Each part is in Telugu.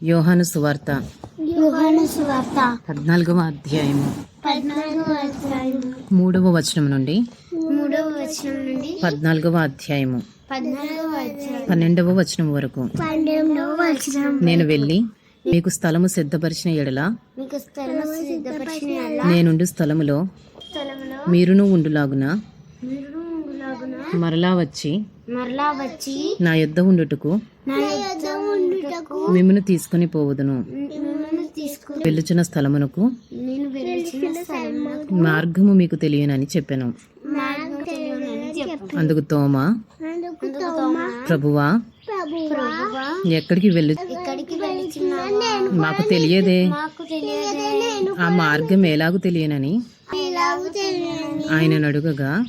యోహాను సువార్త యోహాను సువార్త పద్నాలుగవ అధ్యాయము పద్నాలుగవ మూడవ వచనం నుండి మూడవ వచనం నుండి పద్నాలుగవ అధ్యాయము పద్నాలుగవ అధ్యాయం పన్నెండవ వచనం వరకు పన్నెండవ వచనం నేను వెళ్ళి మీకు స్థలము సిద్ధపరిచిన ఎడల మీకు స్థలము సిద్ధపరిచిన ఎలా నేనుండు స్థలములో స్థలములో మీరును ఉండులాగున మీరు ఉండులాగున మరలా వచ్చి మరలా వచ్చి నా యొద్ద ఉండుటకు నా ఉండుటకు మిమ్మను తీసుకొని పోవుదును. వెళ్ళుచున్న స్థలమునకు మార్గము మీకు తెలియనని చెప్పాను. అందుకు తోమ. అందుకు తోమా. ప్రభువా. ప్రభువా. ఎక్కడికి వెళ్ళు మాకు తెలియదే. ఆ మార్గం ఎలాగూ తెలియనని ఆయన అడుగగా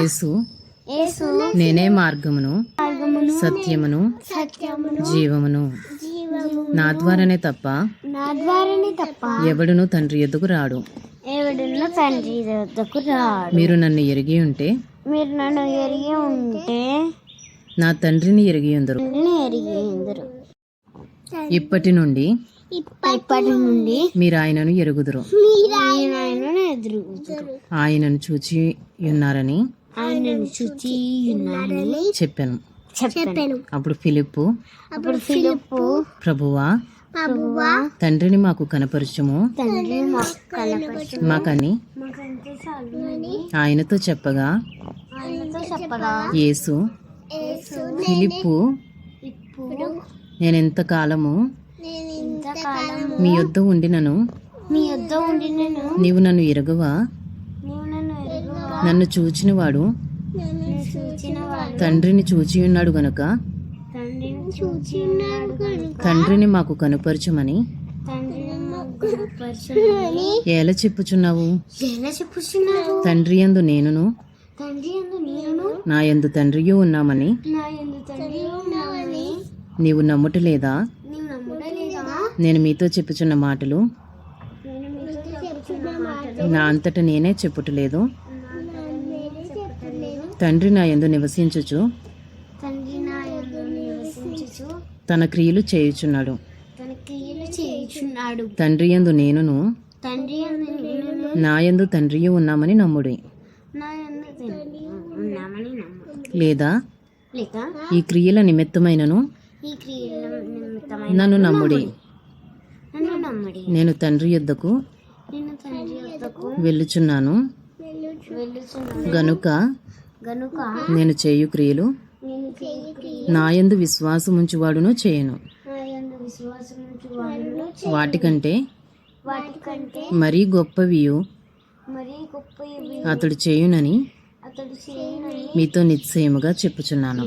యేసు నేనే మార్గమును సత్యమును జీవమును. జీవము నా ద్వారానే తప్ప ఎవడును తండ్రి ఎద్దుకు రాడు. తండ్రి మీరు నన్ను ఎరిగి ఉంటే మీరు నన్ను ఎరిగి ఉంటే నా తండ్రిని ఎరిగి ఉందరు. ఇప్పటి నుండి ఇప్పటి నుండి మీరు ఆయనను ఎరుగుదురు. ఆయనను చూచి ఉన్నారని ఆయనను చూచి ఉన్నానని చెప్పాను. చెప్పాను. అప్పుడు ఫిలిప్పు అప్పుడు ఫిలిప్పు ప్రభువా ప్రభువా తండ్రిని మాకు కనపరచుము. మాకని ఆయనతో చెప్పగా ఆయనతో చెప్పగా యేసు యేసు ఫిలిప్పు నేను ఇంతకాలం మీ యొద్ద ఉండినను? మీ యొద్ద ఉండి నేను నీవు నన్ను ఎరగవా నీవు నన్ను ఎరుగువా? నన్ను చూచినవాడు తండ్రిని చూచి ఉన్నాడు గనుక. తండ్రిని కనుక తండ్రిని మాకు కనుపరచమని ఎలా చెప్పుచున్నావు? తండ్రి యందు నేనును ఎందు నేను నా తండ్రియు ఉన్నామని. ఎందు తండ్రి నీవు నమ్ముటలేదా? నేను మీతో చెప్పుచున్న మాటలు నా అంతట నేనే చెప్పుటలేదు. తండ్రి నా యందు నివసించుచు. తండ్రి నా ఎందు నివసించుచు. తన క్రియలు చేయుచున్నాడు. తన క్రియలు చేయుచున్నాడు. తండ్రి యందు నేనును. తండ్రి ఎందు నేను నా యందు తండ్రియు ఉన్నామని నమ్ముడి. నా ఎందు తండ్రి ఉన్నామని నమ్ము లేదా? ఈ క్రియల నిమిత్తమైనను ఈ క్రియల నిమిత్తమైన నన్ను నమ్ముడి. నన్ను నమ్మడి. నేను తండ్రి యొద్దకు నేను తండ్రి వద్దకు వెళ్ళుచున్నాను. వెళ్ళుచున్నాను. గనుక గనుక నేను చేయు క్రియలు నేను చేయు క్రియ నా యందు విశ్వాసముంచువాడును చేయను. వాటికంటే మరీ గొప్పవియు. అతడు చేయునని మీతో నిశ్చయముగా చెప్పుచున్నాను.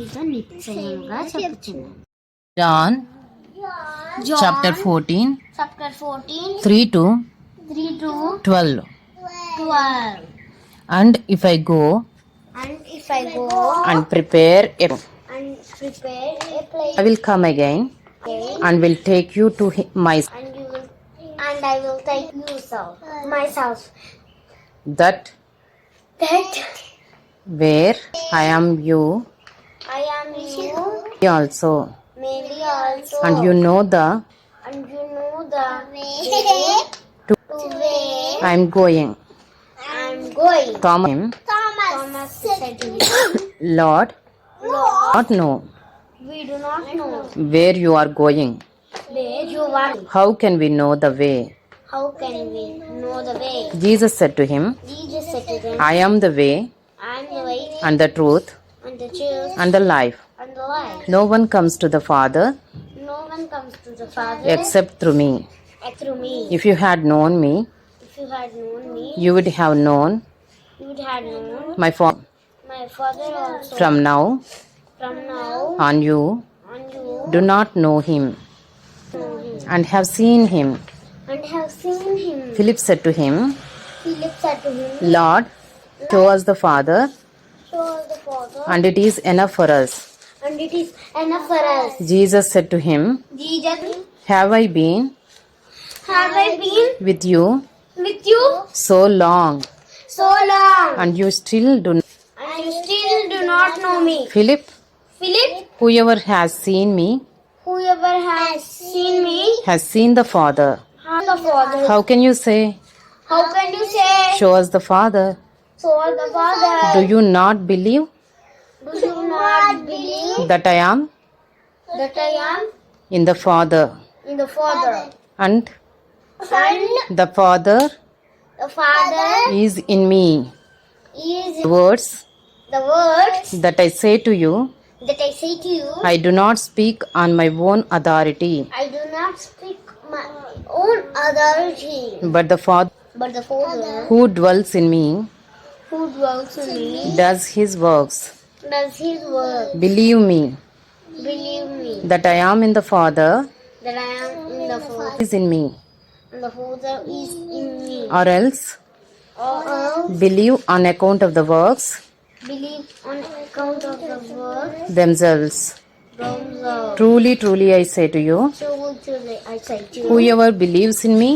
John chapter fourteen three to twelve. And if I go And if I go and prepare a, and prepare a place, I will come again and will take you to my and you will and I will take you so myself. that That where I am you I am you, also maybe also, and you know the and you know the way, to I am going. I'm going. Tom Lord, not know. We do not know where you are going. Where you are. How can we know the way? How can we know the way? Jesus said to him. Jesus said to him. I am the way. I am the way. And the truth. And the truth. And the life. And the life. No one comes to the Father. No one comes to the Father. Except through me. Except through me. If you had known me. If you had known me. You would have known my father. My father also. From now. From now. On you. On you. Do not know him. Know him. And have seen him. And have seen him. Philip said to him. Philip said to him. Lord, Lord show us the Father. Show us the Father. And it is enough for us. And it is enough for us. Jesus said to him. Jesus. Have I been? Have I been with you? With you so long? So long, and you still do not? and you still do not know me? Philip, Philip, whoever has seen me Whoever has seen me has seen the Father. has the Father. How can you say, How can you say Show us the Father? so are the Father? Do you not believe Do you not believe that I am that I am in the Father in the Father? and And the Father the Father is in me? is The words the words that I say to you, that I say to you. I do not speak on my own authority, I do not speak my own authority, but the Father but the Father who dwells in me who dwells in me does his works. does His work. Believe me Believe me that I am in the Father that I am in the Father, is in me, the Father is in me. or else Or else believe on account of the works believe on account of the work themselves. themselves. Truly, truly, I say to you, So truly I say to you, whoever believes in me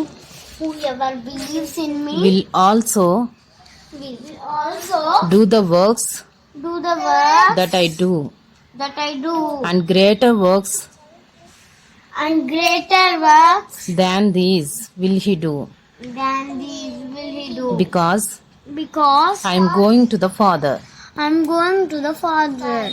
whoever believes in me will also will also do the works do the work that I do, that I do, and greater works and greater works than these will he do, than these will he do. because Because I am going to the Father. I'm going to the Father.